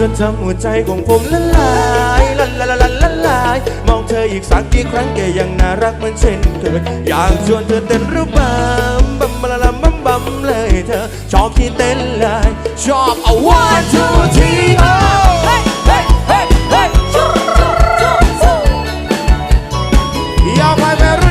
จนทำหัวใจของผมละลายละละละละละลาย มองเธออีกสักกี่ครั้งแกยังน่ารักเหมือนเช่นเคยอยากชวนเธอเต้นระบำบัมบะละละบัมบัมเลยเธอ ชอบที่เต้นเลย ชอบเอา one two three oh เฮ้ยเฮ้ยเฮ้ยเฮ้ยสู้สู้สู้สู้ยาวไปแม่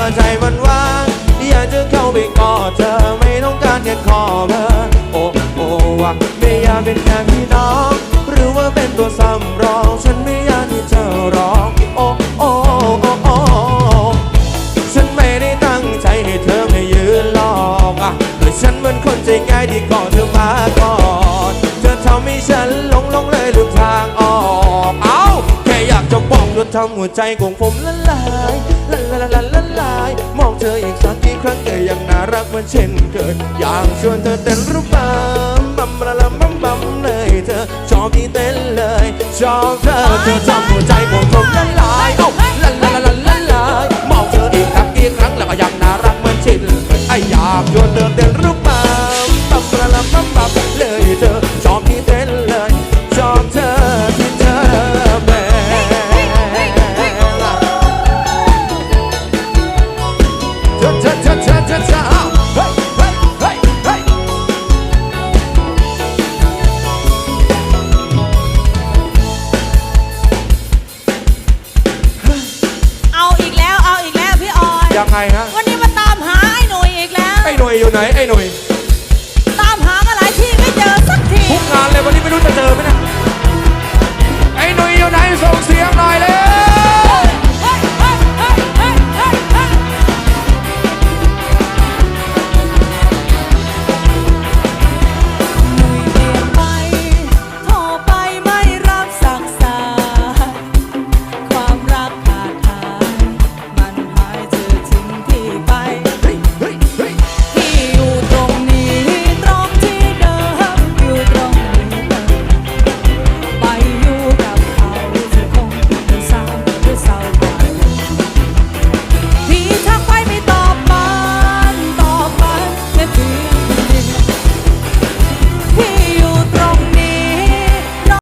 ค่เมื่อเข้าใจมันว่างอยากจะเข้าไปกอดเธอไม่ต้องการแค่ขอเบอร์โอ้โอ้ว่าไม่อยากเป็นแค่พี่น้องหรือว่าเป็นตัวสำรองฉันไม่อยากที่เธอร้องโอ้โอ้โอ้โอ้ฉันไม่ได้ตั้งใจให้เธอไม่ยืนหลอกอะแต่ฉันเหมือนคนใจง่ายที่กอดเธอมาก่อนเธอทำให้ฉันหลงหลงเลยลืมทางออกเอ้าแค่อยากจะบอกจนทำหัวใจของผมละลาย ละลาลาลาลายมองเธออีกสักกี่ครั้งเธอยังน่ารักเหมือนเช่นเคยอยากชวนเธอเต้นรูปบัมบัมละละบัมบัมเลยเธอชอบที่เต้นเลยชอบเธอเธอทำหัวใจของผมละลายังไงฮะ วันนี้มาตามหาไอ้หนุ่ยอีกแล้ว ไอ้หน่วยอยู่ไหนไอ้หน่วยตามหามาหลายที่ไม่เจอสักที ทุกงานเลยวันนี้ไม่รู้จะเจอไหมนะไอ้หน่วยอยู่ไหนส่ง